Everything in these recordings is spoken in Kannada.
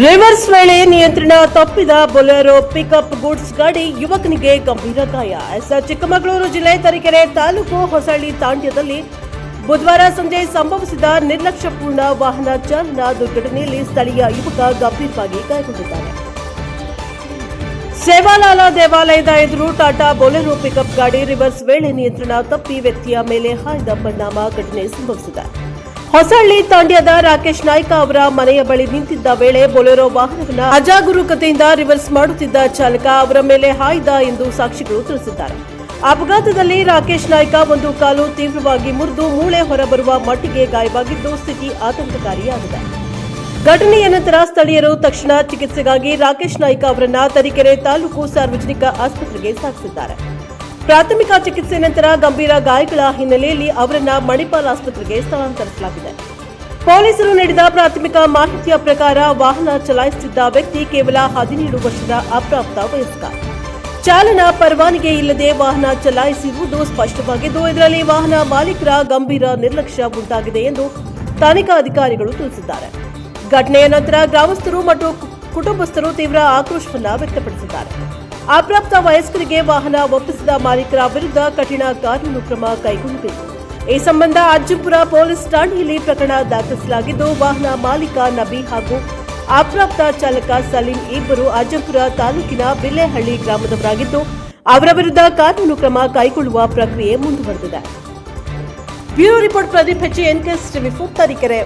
ರಿವರ್ಸ್ ವೇಳೆ ನಿಯಂತ್ರಣ ತಪ್ಪಿದ ಬೊಲೆರೋ ಪಿಕಪ್ ಗೂಡ್ಸ್ ಗಾಡಿ ಯುವಕನಿಗೆ ಗಂಭೀರ ಗಾಯ. ಎಸ್ ಚಿಕ್ಕಮಗಳೂರು ಜಿಲ್ಲೆ ತರೀಕೆರೆ ತಾಲೂಕು ಹೊಸಳ್ಳಿ ತಾಂಡ್ಯದಲ್ಲಿ ಬುಧವಾರ ಸಂಜೆ ಸಂಭವಿಸಿದ ನಿರ್ಲಕ್ಷ್ಯಪೂರ್ಣ ವಾಹನ ಚಾಲನಾ ದುರ್ಘಟನೆಯಲ್ಲಿ ಸ್ಥಳೀಯ ಯುವಕ ಗಂಭೀರವಾಗಿ ಗಾಯಗೊಂಡಿದ್ದಾನೆ. ಸೇವಾಲಾಲ ದೇವಾಲಯದ ಎದುರು ಟಾಟಾ ಬೊಲೆರೋ ಪಿಕಪ್ ಗಾಡಿ ರಿವರ್ಸ್ ವೇಳೆ ನಿಯಂತ್ರಣ ತಪ್ಪಿ ವ್ಯಕ್ತಿಯ ಮೇಲೆ ಹಾಯ್ದ ಪರಿಣಾಮ ಘಟನೆ ಸಂಭವಿಸಿದೆ. ಹೊಸಳ್ಳಿ ತಾಂಡ್ಯದ ರಾಕೇಶ್ ನಾಯ್ಕ ಅವರ ಮನೆಯ ಬಳಿ ನಿಂತಿದ್ದ ವೇಳೆ ಬೊಲೆರೋ ವಾಹನವನ್ನ ಅಜಾಗರೂಕತೆಯಿಂದ ರಿವರ್ಸ್ ಮಾಡುತ್ತಿದ್ದ ಚಾಲಕ ಅವರ ಮೇಲೆ ಹಾಯ್ದ ಎಂದು ಸಾಕ್ಷಿಗಳು ತಿಳಿಸಿದ್ದಾರೆ. ಅಪಘಾತದಲ್ಲಿ ರಾಕೇಶ್ ನಾಯ್ಕ ಒಂದು ಕಾಲು ತೀವ್ರವಾಗಿ ಮುರಿದು ಮೂಳೆ ಹೊರಬರುವ ಮಟ್ಟಿಗೆ ಗಾಯವಾಗಿದ್ದು ಸ್ಥಿತಿ ಆತಂಕಕಾರಿಯಾಗಿದೆ. ಘಟನೆಯ ನಂತರ ಸ್ಥಳೀಯರು ತಕ್ಷಣ ಚಿಕಿತ್ಸೆಗಾಗಿ ರಾಕೇಶ್ ನಾಯ್ಕ ಅವರನ್ನ ತರೀಕೆರೆ ತಾಲೂಕು ಸಾರ್ವಜನಿಕ ಆಸ್ಪತ್ರೆಗೆ ಸಾಗಿಸಿದ್ದಾರೆ ಪ್ರಾಥಮಿಕ ಚಿಕಿತ್ಸೆ ನಂತರ ಗಂಭೀರ ಗಾಯಗಳ ಹಿನ್ನೆಲೆಯಲ್ಲಿ ಅವರನ್ನ ಮಣಿಪಾಲ್ ಆಸ್ಪತ್ರೆಗೆ ಸ್ಥಳಾಂತರಿಸಲಾಗಿದೆ. ಪೊಲೀಸರು ನೀಡಿದ ಪ್ರಾಥಮಿಕ ಮಾಹಿತಿಯ ಪ್ರಕಾರ ವಾಹನ ಚಲಾಯಿಸುತ್ತಿದ್ದ ವ್ಯಕ್ತಿ ಕೇವಲ ಹದಿನೇಳು ವರ್ಷದ ಅಪ್ರಾಪ್ತ ವಯಸ್ಕ. ಚಾಲನಾ ಪರವಾನಿಗೆ ಇಲ್ಲದೆ ವಾಹನ ಚಲಾಯಿಸಿರುವುದು ಸ್ಪಷ್ಟವಾಗಿದ್ದು, ಇದರಲ್ಲಿ ವಾಹನ ಮಾಲೀಕರ ಗಂಭೀರ ನಿರ್ಲಕ್ಷ್ಯ ಉಂಟಾಗಿದೆ ಎಂದು ತನಿಖಾ ಅಧಿಕಾರಿಗಳು ತಿಳಿಸಿದ್ದಾರೆ. ಘಟನೆಯ ನಂತರ ಗ್ರಾಮಸ್ಥರು ಮತ್ತು ಕುಟುಂಬಸ್ಥರು ತೀವ್ರ ಆಕ್ರೋಶವನ್ನು ವ್ಯಕ್ತಪಡಿಸಿದ್ದಾರೆ. ಅಪ್ರಾಪ್ತ ವಯಸ್ಕರಿಗೆ ವಾಹನ ಒಪ್ಪಿಸಿದ ಮಾಲೀಕರ ವಿರುದ್ಧ ಕಠಿಣ ಕಾನೂನು ಕ್ರಮ ಕೈಗೊಳ್ಳಬೇಕು. ಈ ಸಂಬಂಧ ಅಜ್ಜಿಪುರ ಪೊಲೀಸ್ ಠಾಣೆಯಲ್ಲಿ ಪ್ರಕರಣ ದಾಖಲಿಸಲಾಗಿದ್ದು, ವಾಹನ ಮಾಲೀಕ ನಬಿ ಹಾಗೂ ಅಪ್ರಾಪ್ತ ಚಾಲಕ ಸಲೀಂ ಇಬ್ಬರು ಅಜ್ಜಪುರ ತಾಲೂಕಿನ ಬಿಲ್ಲೆಹಳ್ಳಿ ಗ್ರಾಮದವರಾಗಿದ್ದು, ಅವರ ವಿರುದ್ಧ ಕಾನೂನು ಕ್ರಮ ಕೈಗೊಳ್ಳುವ ಪ್ರಕ್ರಿಯೆ ಮುಂದುವರೆದಿದೆ. ಬ್ಯೂರೋ ರಿಪೋರ್ಟ್ ಪ್ರದೀಪ್ ಹೆಚ್ಚಿ ಎನ್ಕೆಎಸ್ ಟಿವಿ ಫೋರ್ ತರೀಕೆರೆ.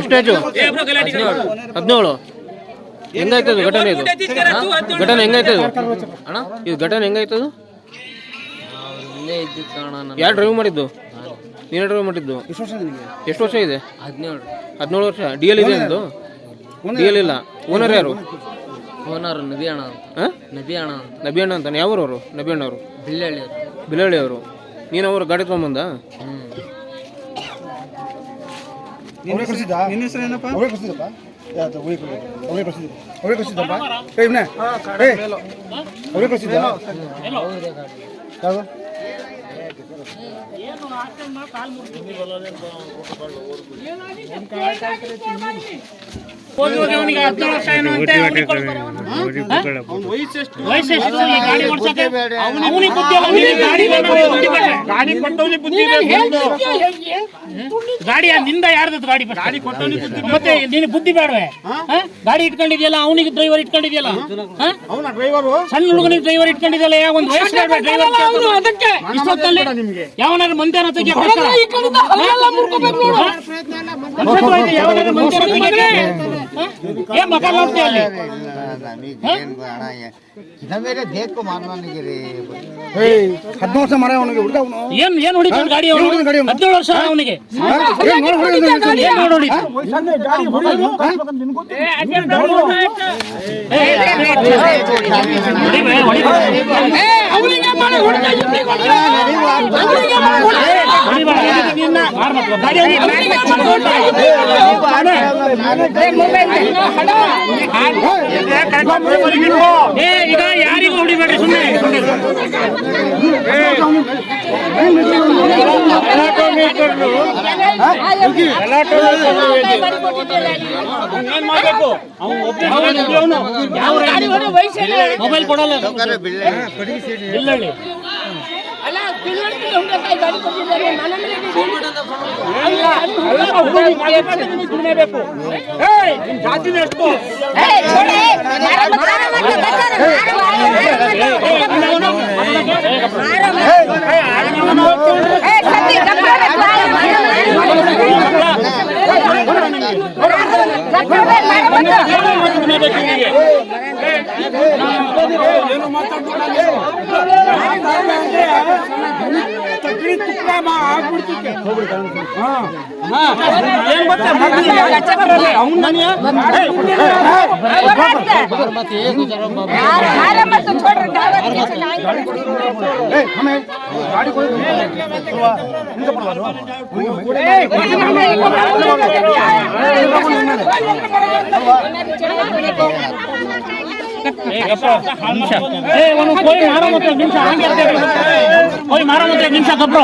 ಎಷ್ಟು ಏಜು ಹದಿನೇಳು. ಹೆಂಗಾಯ್ತದು ಘಟನೆ ಇದು? ಘಟನೆ ಹೆಂಗಾಯ್ತದು? ಅಣ್ಣ ಇದು ಘಟನೆ ಹೆಂಗಾಯ್ತದು? ಯಾರು ಡ್ರೈವ್ ಮಾಡಿದ್ದು? ನೀನು ಡ್ರೈವ್ ಮಾಡಿದ್ದು? ಎಷ್ಟು ವರ್ಷ ನಿನಗೆ? ಎಷ್ಟು ವರ್ಷ ಇದೆ? ಹದಿನೇಳು. ಹದಿನೇಳು ವರ್ಷ. ಡಿ ಎಲ್ ಇದೆ ಅಂದು ಡಿ ಎಲ್ ಇಲ್ಲ. ಓನರ್ ಯಾರು? ಓನರ್ ನಬಿ ಅಣ್ಣ ನಬಿ ಅಣ್ಣ ಅಂತ. ನಬಿ ಅಣ್ಣ ಅಂತಾನೆ. ಯಾವೂರವರು? ನಬಿ ಅಣ್ಣ ಅವರು. ಬಿಲ್ಲಳ್ಳಿ ಬಿಲಹಳ್ಳಿ ಅವರು. ನೀನು ಅವರು ಗಾಡಿ ತೊಗೊಂಬಂದ? ಅವರೇ ಕಳಿಸಿದ್ದ ನಿನ್ನ ಹೆಸರು ಏನಪ್ಪ? ಅವರೇ ಕಳಿಸಿದ್ದಪ್ಪ ಯಾವ್ದು ಅವರೇ ಅವರೇ ಕಳಿಸಿದ್ದು ಅವರೇ ಕಳಿಸಿದ್ದಪ್ಪ ಏ ಇವ್ನೆ. ಏ ಅವರೇ ಕಳಿಸಿದ್ದ ಯಾವುದು? ಗಾಡಿ ನಿಂದ ಯಾರ್ದು ಗಾಡಿ ಗಾಡಿ ಮತ್ತೆ ನೀನ್ ಬುದ್ಧಿ ಬೇಡವೆ? ಗಾಡಿ ಇಟ್ಕೊಂಡಿದ್ಯಲ್ಲ ಅವನಿಗೆ ಡ್ರೈವರ್ ಇಟ್ಕೊಂಡಿದ್ಯಲ್ಲ ಸಣ್ಣ ಹುಡುಗನಿಗೆ ಡ್ರೈವರ್ ಇಟ್ಕೊಂಡಿದ್ಯಲ್ಲ ಯಾವ ಒಂದು ಯಾವನಾದ್ರು ಮಂತ್ಯಾನ ಮಾತಿಗೆ ಈ ಕಡೆಯಿಂದ ಹಲ್ಲೆಲ್ಲ ಮುರ್ಕೋಬೇಕು ನೋಡು ವರ್ಷದ್ದು ಯಾವಾಗ ಮಂಚೂರಿ ಮಗನೇ ಏ ಮಗ ನೋಡ್ತೀಯ ಅಲ್ಲಿ ಮೇಲೆ ದೇಕು ಮಾರ್ನಾನಿಗಿರಿ ಹದಿನೈದು ವರ್ಷ ಮರ ಅವನಿಗೆ ಹುಡುಗ ಅವನು ಏನ್ ಏನ್ ಹೊಡಿತಾನ ಗಾಡಿ ಅವನು ಹದಿನೇಳು ವರ್ಷ ಅವನಿಗೆ ಹೊಡಿತಾನೆ ಈಗ ಯಾರಿಗೂ ಹೊಡಿಬೇಡ್ರಿ ಸುಮ್ಮನೆ ಏನ್ ಮಾಡ್ಬೇಕು ಮೊಬೈಲ್ ಕೊಡಲ್ಲ ಇಲ್ಲಳ್ಳಿ ಏನ್ ಏ ಆಮೇಲೆ ಗಾಡಿ ಕೊಡಿ ಹಿಂದೆ ಬರ್ಬಾರ್ದು ಏ ಗಪ್ಪ, ನಿಮಿಷ ಏ ಒಂದು ಕೋಳಿ ಮಾರೋ ಮತ್ತೆ ನಿಮಿಷ ಹಂಗೆ ಇರ್ತೀರಿ. ನಿಮಿಷ. ಗಬ್ರು